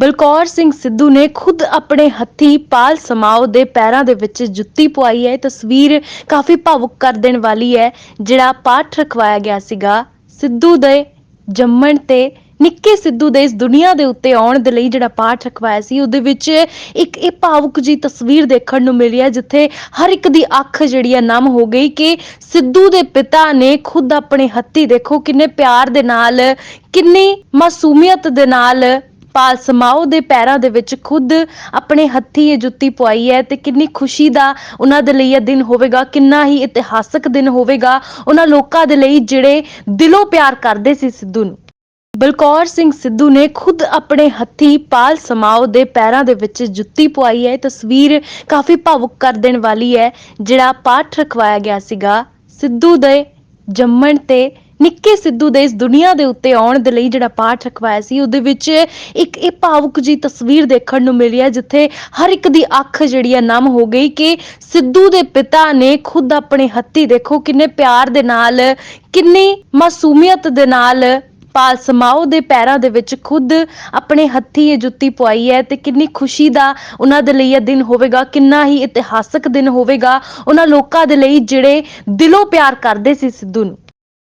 ਬਲਕੌਰ ਸਿੰਘ ਸਿੱਧੂ ਨੇ ਖੁਦ ਆਪਣੇ ਹੱਥੀ ਪਾਲ ਸਮਾਓ ਦੇ ਪੈਰਾਂ ਦੇ ਵਿੱਚ ਜੁੱਤੀ ਪਵਾਈ ਹੈ। ਇਹ ਤਸਵੀਰ ਕਾਫੀ ਭਾਵੁਕ ਕਰ ਦੇਣ ਵਾਲੀ ਹੈ, ਜਿਹੜਾ ਪਾਠ ਰਖਵਾਇਆ ਗਿਆ ਸੀਗਾ। ਸਿੱਧੂ ਦੇ ਜੰਮਣ ਤੇ ਨਿੱਕੇ ਸਿੱਧੂ ਦੇ ਇਸ ਦੁਨੀਆ ਦੇ ਉੱਤੇ ਆਉਣ ਦੇ ਲਈ ਜਿਹੜਾ ਪਾਠ ਰਖਵਾਇਆ ਸੀ, ਉਹਦੇ ਵਿੱਚ ਇੱਕ ਇਹ ਭਾਵੁਕ ਜੀ ਤਸਵੀਰ ਦੇਖਣ ਨੂੰ ਮਿਲੀ ਹੈ, ਜਿੱਥੇ ਹਰ ਇੱਕ ਦੀ ਅੱਖ ਜਿਹੜੀ ਹੈ ਨਮ ਹੋ ਗਈ ਕਿ ਸਿੱਧੂ ਦੇ ਪਿਤਾ ਨੇ ਖੁਦ ਆਪਣੇ ਹੱਥੀ ਦੇਖੋ ਕਿੰਨੇ ਪਿਆਰ ਦੇ ਨਾਲ, ਕਿੰਨੀ ਮਾਸੂਮੀਅਤ ਦੇ ਨਾਲ ਪਾਲ ਸਮਾਓ ਦੇ ਪੈਰਾਂ ਦੇ ਵਿੱਚ ਖੁਦ ਆਪਣੇ ਹੱਥੀ ਇਹ ਜੁੱਤੀ ਪਵਾਈ ਹੈ ਤੇ ਕਿੰਨੀ ਖੁਸ਼ੀ ਦਾ ਉਹਨਾਂ ਦੇ ਲਈ ਇਹ ਦਿਨ ਹੋਵੇਗਾ, ਕਿੰਨਾ ਹੀ ਇਤਿਹਾਸਕ ਦਿਨ ਹੋਵੇਗਾ, ਉਹਨਾਂ ਲੋਕਾਂ ਦੇ ਲਈ ਜਿਹੜੇ ਦਿਲੋਂ ਪਿਆਰ ਕਰਦੇ ਸੀ ਸਿੱਧੂ ਨੂੰ। ਬਲਕੌਰ ਸਿੰਘ ਸਿੱਧੂ ਨੇ ਖੁਦ ਆਪਣੇ ਹੱਥੀ ਪਾਲ ਸਮਾਓ ਦੇ ਪੈਰਾਂ ਦੇ ਵਿੱਚ ਜੁੱਤੀ ਪਵਾਈ ਹੈ, ਇਹ ਤਸਵੀਰ ਕਾਫੀ ਭਾਵੁਕ ਕਰ ਦੇਣ ਵਾਲੀ ਹੈ, ਜਿਹੜਾ ਪਾਠ ਰਖਵਾਇਆ ਗਿਆ ਸੀਗਾ ਸਿੱਧੂ ਦੇ ਜੰਮਣ ਤੇ ਨਿੱਕੇ ਸਿੱਧੂ ਦੇ ਇਸ ਦੁਨੀਆ ਦੇ ਉੱਤੇ ਆਉਣ ਦੇ ਲਈ ਜਿਹੜਾ ਪਾਠ ਰਖਵਾਇਆ ਸੀ, ਉਹਦੇ ਵਿੱਚ ਇੱਕ ਇਹ ਭਾਵੁਕ ਜੀ ਤਸਵੀਰ ਦੇਖਣ ਨੂੰ ਮਿਲੀ ਹੈ, ਜਿੱਥੇ ਹਰ ਇੱਕ ਦੀ ਅੱਖ ਜਿਹੜੀ ਆ ਨਮ ਹੋ ਗਈ ਕਿ ਸਿੱਧੂ ਦੇ ਪਿਤਾ ਨੇ ਖੁਦ ਆਪਣੇ ਹੱਥੀ ਦੇਖੋ ਕਿੰਨੇ ਪਿਆਰ ਦੇ ਨਾਲ, ਕਿੰਨੀ ਮਾਸੂਮੀਅਤ ਦੇ ਨਾਲ ਪਾਲ ਸਮਾਓ ਦੇ ਪੈਰਾਂ ਦੇ ਵਿੱਚ ਖੁਦ ਆਪਣੇ ਹੱਥੀ ਇਹ ਜੁੱਤੀ ਪਵਾਈ ਹੈ ਤੇ ਕਿੰਨੀ ਖੁਸ਼ੀ ਦਾ ਉਹਨਾਂ ਦੇ ਲਈ ਇਹ ਦਿਨ ਹੋਵੇਗਾ, ਕਿੰਨਾ ਹੀ ਇਤਿਹਾਸਕ ਦਿਨ ਹੋਵੇਗਾ, ਉਹਨਾਂ ਲੋਕਾਂ ਦੇ ਲਈ ਜਿਹੜੇ ਦਿਲੋਂ ਪਿਆਰ ਕਰਦੇ ਸੀ ਸਿੱਧੂ ਨੂੰ।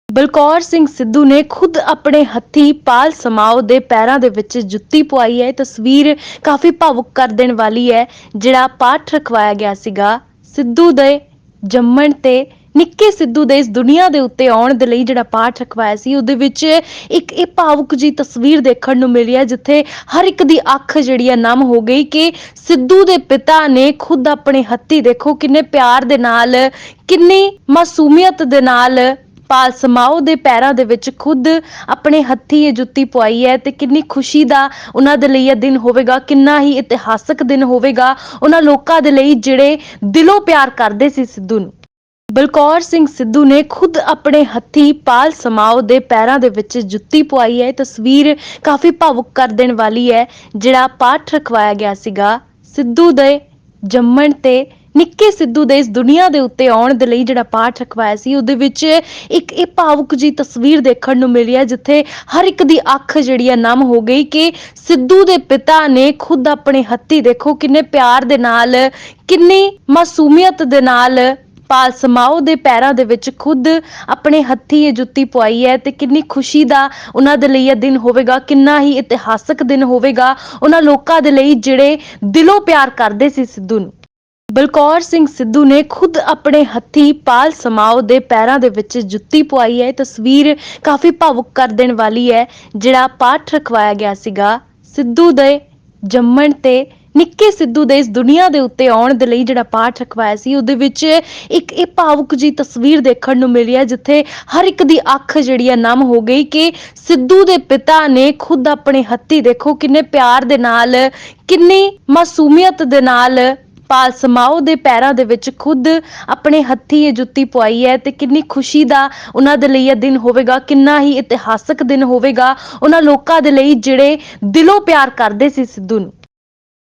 ਬਲਕੌਰ ਸਿੰਘ ਸਿੱਧੂ ਨੇ ਖੁਦ ਆਪਣੇ ਹੱਥੀ ਪਾਲ ਸਮਾਓ ਦੇ ਪੈਰਾਂ ਦੇ ਵਿੱਚ ਜੁੱਤੀ ਪਵਾਈ ਹੈ। ਇਹ ਤਸਵੀਰ ਕਾਫੀ ਭਾਵੁਕ ਕਰ ਦੇਣ ਵਾਲੀ ਹੈ, ਜਿਹੜਾ ਪਾਠ ਰਖਵਾਇਆ ਗਿਆ ਸੀਗਾ। ਸਿੱਧੂ ਦੇ ਜੰਮਣ ਤੇ ਨਿੱਕੇ ਸਿੱਧੂ ਦੇ ਇਸ ਦੁਨੀਆ ਦੇ ਉੱਤੇ ਆਉਣ ਦੇ ਲਈ ਜਿਹੜਾ ਪਾਠ ਰਖਵਾਇਆ ਸੀ, ਉਹਦੇ ਵਿੱਚ ਇੱਕ ਇਹ ਭਾਵੁਕ ਜੀ ਤਸਵੀਰ ਦੇਖਣ ਨੂੰ ਮਿਲੀ ਹੈ, ਜਿੱਥੇ ਹਰ ਇੱਕ ਦੀ ਅੱਖ ਜਿਹੜੀ ਹੈ ਨਮ ਹੋ ਗਈ ਕਿ ਸਿੱਧੂ ਦੇ ਪਿਤਾ ਨੇ ਖੁਦ ਆਪਣੇ ਹੱਥੀ ਦੇਖੋ ਕਿੰਨੇ ਪਿਆਰ ਦੇ ਨਾਲ, ਕਿੰਨੀ ਮਾਸੂਮੀਅਤ ਦੇ ਨਾਲ ਪਾਲ ਸਮਾਓ ਦੇ ਪੈਰਾਂ ਦੇ ਵਿੱਚ ਖੁਦ ਆਪਣੇ ਹੱਥੀ ਇਹ ਜੁੱਤੀ ਪਵਾਈ ਹੈ ਤੇ ਕਿੰਨੀ ਖੁਸ਼ੀ ਦਾ ਉਹਨਾਂ ਦੇ ਲਈ ਇਹ ਦਿਨ ਹੋਵੇਗਾ, ਕਿੰਨਾ ਹੀ ਇਤਿਹਾਸਕ ਦਿਨ ਹੋਵੇਗਾ, ਉਹਨਾਂ ਲੋਕਾਂ ਦੇ ਲਈ ਜਿਹੜੇ ਦਿਲੋਂ ਪਿਆਰ ਕਰਦੇ ਸੀ ਸਿੱਧੂ ਨੂੰ। ਬਲਕੌਰ ਸਿੰਘ ਸਿੱਧੂ ਨੇ ਖੁਦ ਆਪਣੇ ਹੱਥੀ ਪਾਲ ਸਮਾਓ ਦੇ ਪੈਰਾਂ ਦੇ ਵਿੱਚ ਜੁੱਤੀ ਪਵਾਈ ਹੈ, ਇਹ ਤਸਵੀਰ ਕਾਫੀ ਭਾਵੁਕ ਕਰ ਦੇਣ ਵਾਲੀ ਹੈ, ਜਿਹੜਾ ਪਾਠ ਰਖਵਾਇਆ ਗਿਆ ਸੀਗਾ ਸਿੱਧੂ ਦੇ ਜੰਮਣ ਤੇ ਨਿੱਕੇ ਸਿੱਧੂ ਦੇ ਇਸ ਦੁਨੀਆ ਦੇ ਉੱਤੇ ਆਉਣ ਦੇ ਲਈ ਜਿਹੜਾ ਪਾਠ ਰਖਵਾਇਆ ਸੀ, ਉਹਦੇ ਵਿੱਚ ਇੱਕ ਇਹ ਭਾਵੁਕ ਜੀ ਤਸਵੀਰ ਦੇਖਣ ਨੂੰ ਮਿਲੀ ਹੈ, ਜਿੱਥੇ ਹਰ ਇੱਕ ਦੀ ਅੱਖ ਜਿਹੜੀ ਹੈ ਨਮ ਹੋ ਗਈ ਕਿ ਸਿੱਧੂ ਦੇ ਪਿਤਾ ਨੇ ਖੁਦ ਆਪਣੇ ਹੱਥੀ ਦੇਖੋ ਕਿੰਨੇ ਪਿਆਰ ਦੇ ਨਾਲ, ਕਿੰਨੀ ਮਾਸੂਮੀਅਤ ਦੇ ਨਾਲ ਪਾਲ ਸਮਾਓ ਦੇ ਪੈਰਾਂ ਦੇ ਵਿੱਚ ਖੁਦ ਆਪਣੇ ਹੱਥੀ ਇਹ ਜੁੱਤੀ ਪਵਾਈ ਹੈ ਤੇ ਕਿੰਨੀ ਖੁਸ਼ੀ ਦਾ ਉਹਨਾਂ ਦੇ ਲਈ ਇਹ ਦਿਨ ਹੋਵੇਗਾ, ਕਿੰਨਾ ਹੀ ਇਤਿਹਾਸਕ ਦਿਨ ਹੋਵੇਗਾ, ਉਹਨਾਂ ਲੋਕਾਂ ਦੇ ਲਈ ਜਿਹੜੇ ਦਿਲੋਂ ਪਿਆਰ ਕਰਦੇ ਸੀ ਸਿੱਧੂ ਨੂੰ। ਬਲਕੌਰ ਸਿੰਘ ਸਿੱਧੂ ਨੇ ਖੁਦ ਆਪਣੇ ਹੱਥੀ ਪਾਲ ਸਮਾਓ ਦੇ ਪੈਰਾਂ ਦੇ ਵਿੱਚ ਜੁੱਤੀ ਪਵਾਈ ਹੈ। ਇਹ ਤਸਵੀਰ ਕਾਫੀ ਭਾਵੁਕ ਕਰ ਦੇਣ ਵਾਲੀ ਹੈ, ਜਿਹੜਾ ਪਾਠ ਰਖਵਾਇਆ ਗਿਆ ਸੀਗਾ। ਸਿੱਧੂ ਦੇ ਜੰਮਣ ਤੇ ਨਿੱਕੇ ਸਿੱਧੂ ਦੇ ਇਸ ਦੁਨੀਆ ਦੇ ਉੱਤੇ ਆਉਣ ਦੇ ਲਈ ਜਿਹੜਾ ਪਾਠ ਰਖਵਾਇਆ ਸੀ, ਉਹਦੇ ਵਿੱਚ ਇੱਕ ਇਹ ਭਾਵੁਕ ਜੀ ਤਸਵੀਰ ਦੇਖਣ ਨੂੰ ਮਿਲੀ ਹੈ, ਜਿੱਥੇ ਹਰ ਇੱਕ ਦੀ ਅੱਖ ਜਿਹੜੀ ਹੈ ਨਮ ਹੋ ਗਈ ਕਿ ਸਿੱਧੂ ਦੇ ਪਿਤਾ ਨੇ ਖੁਦ ਆਪਣੇ ਹੱਥੀ ਦੇਖੋ ਕਿੰਨੇ ਪਿਆਰ ਦੇ ਨਾਲ, ਕਿੰਨੀ ਮਾਸੂਮੀਅਤ ਦੇ ਨਾਲ ਪਾਲ ਸਮਾਓ ਦੇ ਪੈਰਾਂ ਦੇ ਵਿੱਚ ਖੁਦ ਆਪਣੇ ਹੱਥੀ ਇਹ ਜੁੱਤੀ ਪਵਾਈ ਹੈ ਤੇ ਕਿੰਨੀ ਖੁਸ਼ੀ ਦਾ ਉਹਨਾਂ ਦੇ ਲਈ ਇਹ ਦਿਨ ਹੋਵੇਗਾ, ਕਿੰਨਾ ਹੀ ਇਤਿਹਾਸਕ ਦਿਨ ਹੋਵੇਗਾ। ਉਹਨਾਂ ਲੋਕਾਂ ਦੇ ਲਈ ਜਿਹੜੇ ਦਿਲੋਂ ਪਿਆਰ ਕਰਦੇ ਸੀ ਸਿੱਧੂ ਨੂੰ।